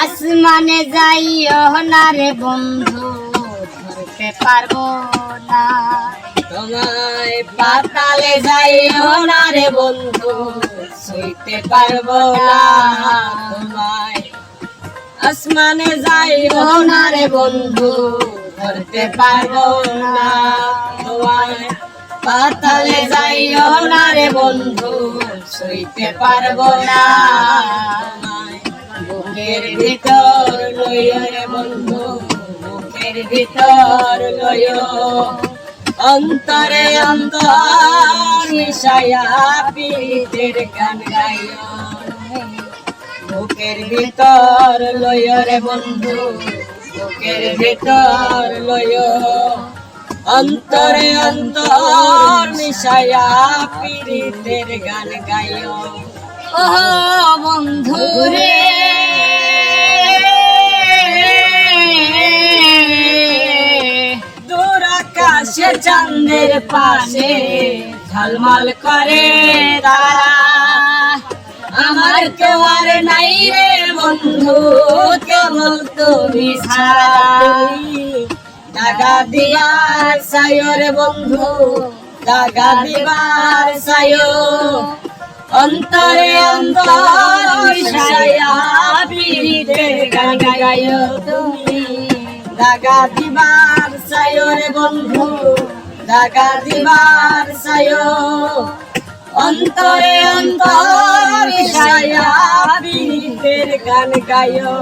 আসমানে যাইও না রে বন্ধু, ধরতে পারব না। তোমায় পাতালে যাইও না রে বন্ধু সইতে পারব না। তোমায় আসমানে যাইও না রে বন্ধু, ধরতে পারব না। তোমায় পাতালে যাইও না রে বন্ধু সইতে পারব না। বুকের ভিতর লইও বন্ধু বুকের ভিতর লইও অন্তরে অন্তর মিশায়া পীড়িতের গান গাইও। বুকের ভিতর লয় বন্ধু বুকের ভিতর লয় অন্তরে অন্তর মিশায়া পীড়িতের গান গাইও। ও বন্ধু রে আকাশে চাঁদের পাশে ঝলমল করে তারা। আমার কেউ আর নাই রে বন্ধু, কেবল তুমি ছাড়া। দাগা দিবার সায়ো বন্ধু, দাগা দিবার সায়ো অন্তরে অন্তর পীড়িতের গান গাইও তুমি। দাগা দিবার সায়ো রে বন্ধু দাগা দিবার সায় অন্তরে অন্তর মিশায়া পীড়িতের গান রে